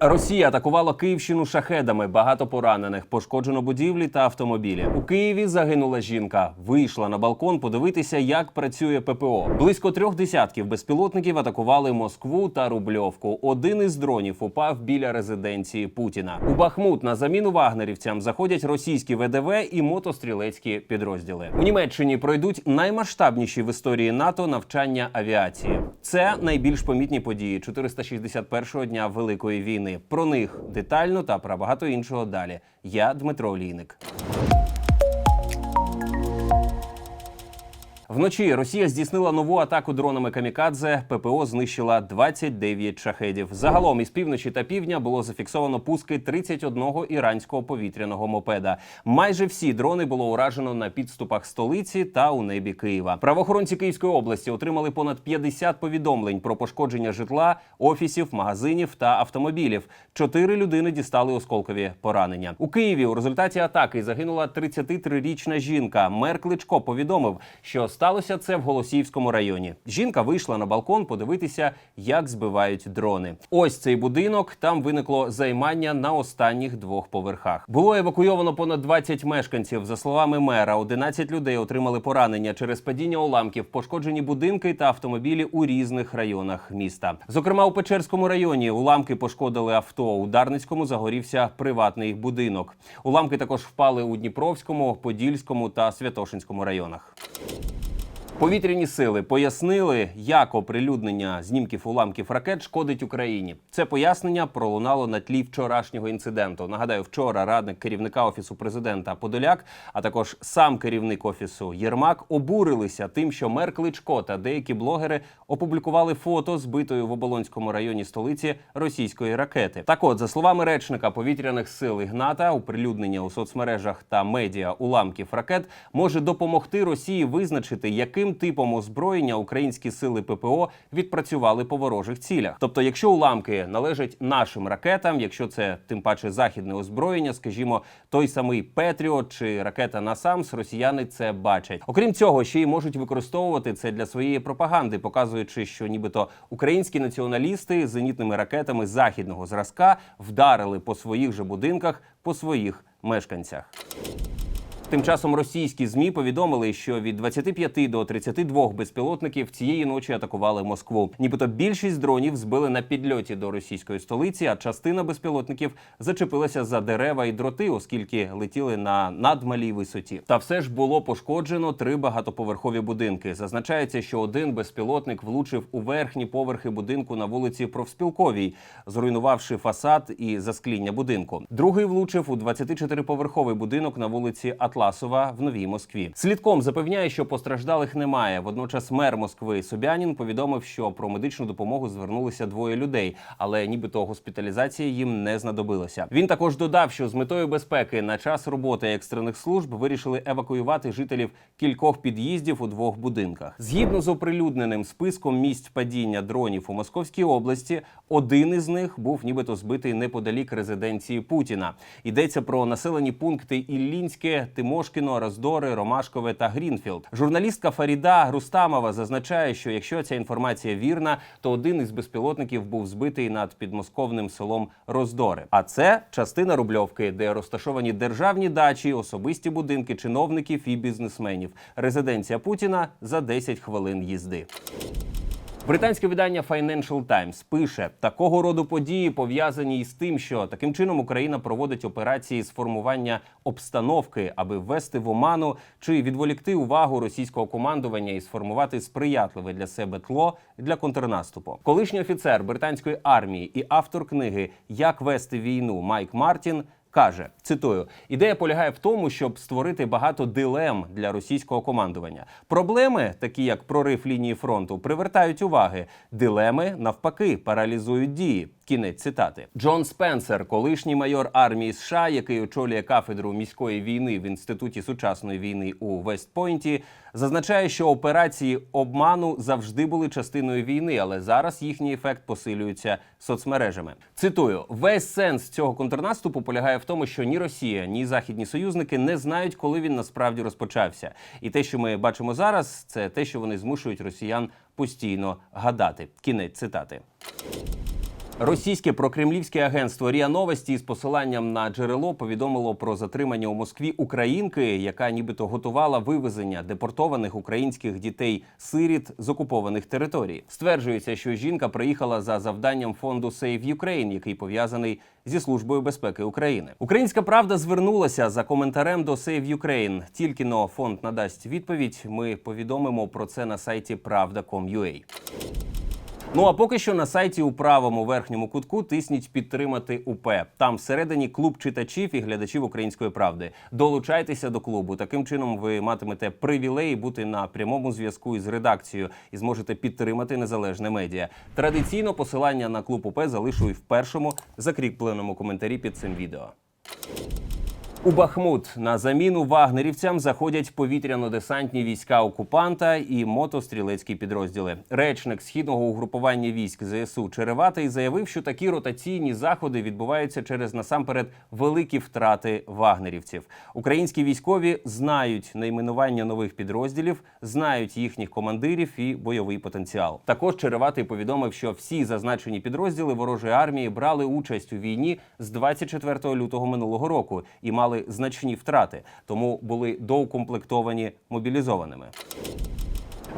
Росія атакувала Київщину шахедами. Багато поранених, пошкоджено будівлі та автомобілі. У Києві загинула жінка. Вийшла на балкон подивитися, як працює ППО. Близько трьох десятків безпілотників атакували Москву та Рубльовку. Один із дронів упав біля резиденції Путіна. У Бахмут на заміну вагнерівцям заходять російські ВДВ і мотострілецькі підрозділи. У Німеччині пройдуть наймасштабніші в історії НАТО навчання авіації. Це найбільш помітні події 461-го дня Великої війни. Про них детально та про багато іншого далі. Я Дмитро Олійник. Вночі Росія здійснила нову атаку дронами камікадзе. ППО знищила 29 шахедів. Загалом із півночі та півдня було зафіксовано пуски 31 іранського повітряного мопеда. Майже всі дрони було уражено на підступах столиці та у небі Києва. Правоохоронці Київської області отримали понад 50 повідомлень про пошкодження житла, офісів, магазинів та автомобілів. Чотири людини дістали осколкові поранення. У Києві у результаті атаки загинула 33-річна жінка. Мер Кличко повідомив, що сталося це в Голосіївському районі. Жінка вийшла на балкон подивитися, як збивають дрони. Ось цей будинок. Там виникло займання на останніх двох поверхах. Було евакуйовано понад 20 мешканців. За словами мера, 11 людей отримали поранення через падіння уламків, пошкоджені будинки та автомобілі у різних районах міста. Зокрема, у Печерському районі уламки пошкодили авто. У Дарницькому загорівся приватний будинок. Уламки також впали у Дніпровському, Подільському та Святошинському районах. Повітряні сили пояснили, як оприлюднення знімків уламків ракет шкодить Україні. Це пояснення пролунало на тлі вчорашнього інциденту. Нагадаю, вчора радник керівника офісу президента Подоляк, а також сам керівник офісу Єрмак обурилися тим, що мер Кличко та деякі блогери опублікували фото збитої в оболонському районі столиці російської ракети. Так, от, за словами речника повітряних сил Ігната, оприлюднення у соцмережах та медіа уламків ракет може допомогти Росії визначити, яким типом озброєння українські сили ППО відпрацювали по ворожих цілях. Тобто, якщо уламки належать нашим ракетам, якщо це тим паче західне озброєння, скажімо, той самий Петріот чи ракета Насамс, росіяни це бачать. Окрім цього, ще й можуть використовувати це для своєї пропаганди, показуючи, що нібито українські націоналісти зенітними ракетами західного зразка вдарили по своїх же будинках, по своїх мешканцях. Тим часом російські змі повідомили, що від 25 до 32 безпілотників цієї ночі атакували Москву. Нібито більшість дронів збили на підльоті до російської столиці, а частина безпілотників зачепилася за дерева і дроти, оскільки летіли на надмалій висоті. Та все ж було пошкоджено три багатоповерхові будинки. Зазначається, що один безпілотник влучив у верхні поверхи будинку на вулиці Профспілковій, зруйнувавши фасад і заскління будинку. Другий влучив у 24-поверховий будинок на вулиці Атласова в Новій Москві. Слідком запевняє, що постраждалих немає. Водночас мер Москви Собянін повідомив, що про медичну допомогу звернулися двоє людей, але нібито госпіталізація їм не знадобилася. Він також додав, що з метою безпеки на час роботи екстрених служб вирішили евакуювати жителів кількох під'їздів у двох будинках. Згідно з оприлюдненим списком місць падіння дронів у Московській області, один із них був нібито збитий неподалік резиденції Путіна. Йдеться про населені пункти Іллінське, Тимошкіно, Роздори, Ромашкове та Грінфілд. Журналістка Фаріда Рустамова зазначає, що якщо ця інформація вірна, то один із безпілотників був збитий над підмосковним селом Роздори. А це частина Рубльовки, де розташовані державні дачі, особисті будинки чиновників і бізнесменів. Резиденція Путіна за 10 хвилин їзди. Британське видання Financial Times пише, такого роду події пов'язані із тим, що таким чином Україна проводить операції з формування обстановки, аби ввести в оману чи відволікти увагу російського командування і сформувати сприятливе для себе тло для контрнаступу. Колишній офіцер британської армії і автор книги Як вести війну Майк Мартін. Каже, цитую, ідея полягає в тому, щоб створити багато дилем для російського командування. Проблеми, такі як прорив лінії фронту, привертають уваги. Дилеми навпаки паралізують дії. Кінець цитати. Джон Спенсер, колишній майор армії США, який очолює кафедру міської війни в інституті сучасної війни у Вестпойнті, зазначає, що операції обману завжди були частиною війни, але зараз їхній ефект посилюється соцмережами. Цитую: весь сенс цього контрнаступу полягає в тому, що ні Росія, ні західні союзники не знають, коли він насправді розпочався. І те, що ми бачимо зараз, це те, що вони змушують росіян постійно гадати. Кінець цитати. Російське прокремлівське агентство Ріа Новості з посиланням на джерело повідомило про затримання у Москві українки, яка нібито готувала вивезення депортованих українських дітей сиріт з окупованих територій. Стверджується, що жінка приїхала за завданням фонду Save Ukraine, який пов'язаний зі службою безпеки України. Українська правда звернулася за коментарем до Save Ukraine. Тільки но фонд надасть відповідь. Ми повідомимо про це на сайті Правда.com.ua. Ну а поки що на сайті у правому верхньому кутку тисніть підтримати УП. Там всередині клуб читачів і глядачів української правди. Долучайтеся до клубу. Таким чином ви матимете привілеї бути на прямому зв'язку із редакцією і зможете підтримати незалежне медіа. Традиційно посилання на клуб УП залишу і в першому закріпленому коментарі під цим відео. У Бахмут на заміну вагнерівцям заходять повітряно-десантні війська окупанта і мотострілецькі підрозділи. Речник східного угрупування військ ЗСУ Череватий заявив, що такі ротаційні заходи відбуваються через насамперед великі втрати вагнерівців. Українські військові знають найменування нових підрозділів, знають їхніх командирів і бойовий потенціал. Також Череватий повідомив, що всі зазначені підрозділи ворожої армії брали участь у війні з 24 лютого минулого року і мали значні втрати, тому були доукомплектовані мобілізованими.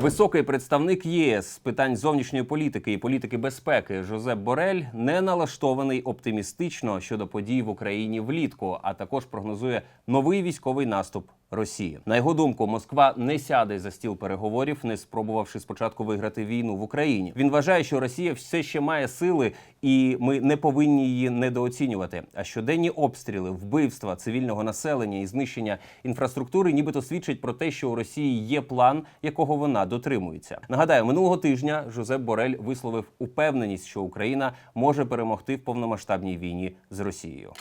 Високий представник ЄС з питань зовнішньої політики і політики безпеки Жозеп Борель не налаштований оптимістично щодо подій в Україні влітку, а також прогнозує новий військовий наступ Росії. На його думку, Москва не сяде за стіл переговорів, не спробувавши спочатку виграти війну в Україні. Він вважає, що Росія все ще має сили, і ми не повинні її недооцінювати. А щоденні обстріли, вбивства цивільного населення і знищення інфраструктури, нібито свідчать про те, що у Росії є план, якого вона дотримується. Нагадаю, минулого тижня Жозеп Борель висловив упевненість, що Україна може перемогти в повномасштабній війні з Росією.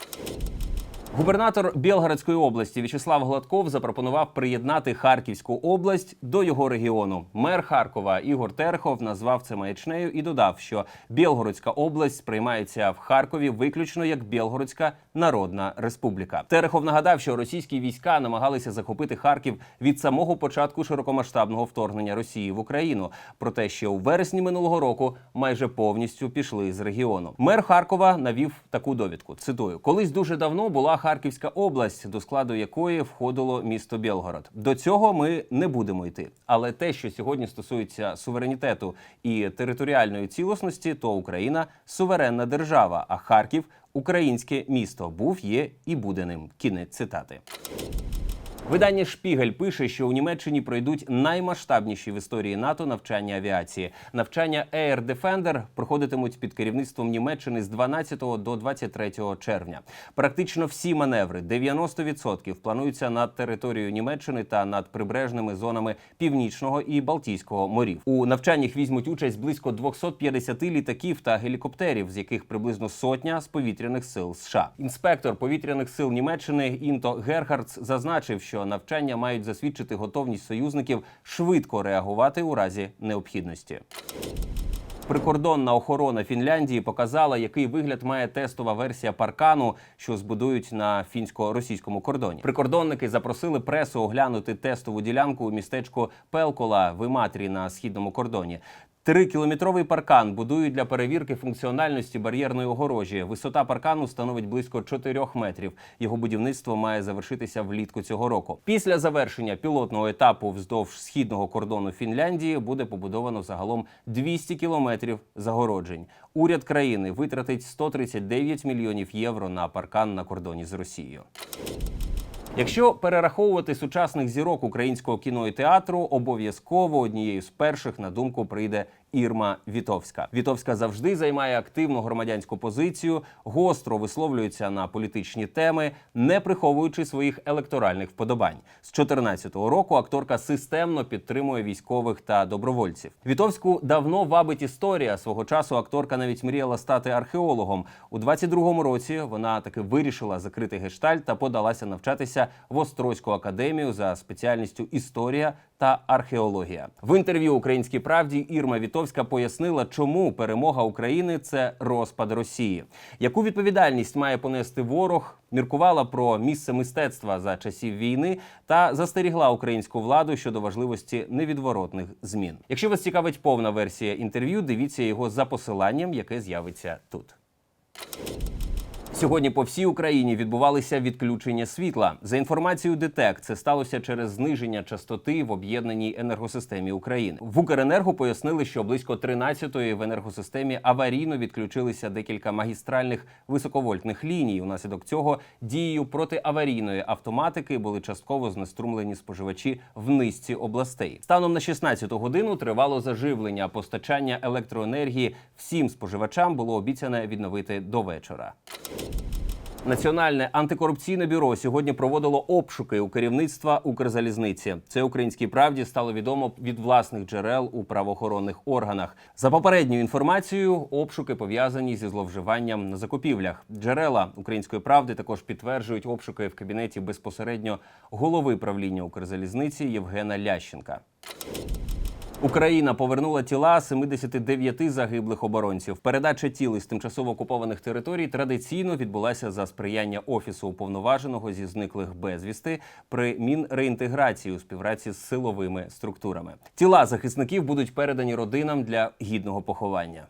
Губернатор Білгородської області В'ячеслав Гладков запропонував приєднати Харківську область до його регіону. Мер Харкова Ігор Терхов назвав це маячнею і додав, що Білгородська область сприймається в Харкові виключно як Білгородська Народна Республіка. Терехов нагадав, що російські війська намагалися захопити Харків від самого початку широкомасштабного вторгнення Росії в Україну. Проте ще у вересні минулого року майже повністю пішли з регіону. Мер Харкова навів таку довідку. Цитую: колись дуже давно була Харківська область, до складу якої входило місто Білгород. До цього ми не будемо йти. Але те, що сьогодні стосується суверенітету і територіальної цілісності, то Україна суверенна держава, а Харків українське місто був, є і буде ним. Кінець цитати. Видання Шпігель пише, що у Німеччині пройдуть наймасштабніші в історії НАТО навчання авіації. Навчання Air Defender проходитимуть під керівництвом Німеччини з 12 до 23 червня. Практично всі маневри 90% плануються над територією Німеччини та над прибережними зонами Північного і Балтійського морів. У навчаннях візьмуть участь близько 250 літаків та гелікоптерів, з яких приблизно сотня з повітряних сил США. Інспектор повітряних сил Німеччини Інто Герхардс зазначив, що навчання мають засвідчити готовність союзників швидко реагувати у разі необхідності. Прикордонна охорона Фінляндії показала, який вигляд має тестова версія паркану, що збудують на фінсько-російському кордоні. Прикордонники запросили пресу оглянути тестову ділянку у містечку Пелкола в Іматрі на східному кордоні. Трикілометровий паркан будують для перевірки функціональності бар'єрної огорожі. Висота паркану становить близько 4 метрів. Його будівництво має завершитися влітку цього року. Після завершення пілотного етапу вздовж східного кордону Фінляндії буде побудовано загалом 200 кілометрів загороджень. Уряд країни витратить 139 мільйонів євро на паркан на кордоні з Росією. Якщо перераховувати сучасних зірок українського кіно і театру, обов'язково однією з перших на думку прийде Ірма Вітовська. Вітовська завжди займає активну громадянську позицію, гостро висловлюється на політичні теми, не приховуючи своїх електоральних вподобань. З 2014 року акторка системно підтримує військових та добровольців. Вітовську давно вабить історія. Свого часу акторка навіть мріяла стати археологом. У 22-му році вона таки вирішила закрити гештальт та подалася навчатися в Острозьку академію за спеціальністю історія та археологія. В інтерв'ю Українській правді Ірма Вітовська пояснила, чому перемога України це розпад Росії. Яку відповідальність має понести ворог? Міркувала про місце мистецтва за часів війни та застерігла українську владу щодо важливості невідворотних змін. Якщо вас цікавить повна версія інтерв'ю, дивіться його за посиланням, яке з'явиться тут. Сьогодні по всій Україні відбувалися відключення світла. За інформацією ДТЕК, це сталося через зниження частоти в об'єднаній енергосистемі України. В Укренерго пояснили, що близько 13-ї в енергосистемі аварійно відключилися декілька магістральних високовольтних ліній. Унаслідок цього дією протиаварійної автоматики були частково знеструмлені споживачі в низці областей. Станом на 16-ту годину тривало заживлення. Постачання електроенергії всім споживачам було обіцяне відновити до вечора. Національне антикорупційне бюро сьогодні проводило обшуки у керівництва Укрзалізниці. Це українській правді стало відомо від власних джерел у правоохоронних органах. За попередньою інформацією, обшуки пов'язані зі зловживанням на закупівлях. Джерела української правди також підтверджують обшуки в кабінеті безпосередньо голови правління Укрзалізниці Євгена Лященка. Україна повернула тіла 79 загиблих оборонців. Передача тіл із тимчасово окупованих територій традиційно відбулася за сприяння офісу уповноваженого зі зниклих безвісти при мінреінтеграції у співпраці з силовими структурами. Тіла захисників будуть передані родинам для гідного поховання.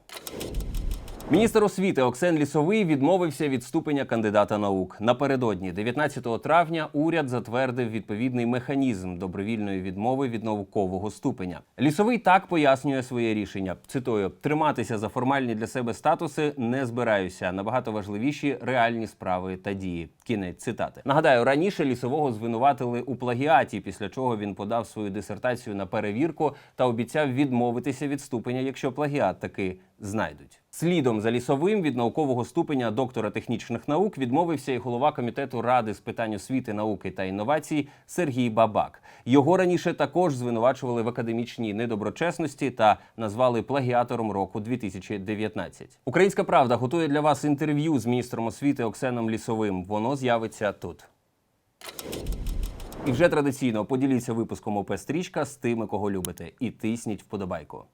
Міністр освіти Оксен Лісовий відмовився від ступеня кандидата наук. Напередодні, 19 травня, уряд затвердив відповідний механізм добровільної відмови від наукового ступеня. Лісовий так пояснює своє рішення. Цитую: триматися за формальні для себе статуси не збираюся. Набагато важливіші реальні справи та дії. Кінець цитати. Нагадаю, раніше лісового звинуватили у плагіаті, після чого він подав свою дисертацію на перевірку та обіцяв відмовитися від ступеня, якщо плагіат таки знайдуть. Слідом за лісовим від наукового ступеня доктора технічних наук відмовився і голова комітету ради з питань освіти, науки та інновацій Сергій Бабак. Його раніше також звинувачували в академічній недоброчесності та назвали плагіатором року 2019. Українська правда готує для вас інтерв'ю з міністром освіти Оксеном Лісовим. Воно з'явиться тут. І вже традиційно поділіться випуском ОП Стрічка з тими, кого любите, і тисніть вподобайку.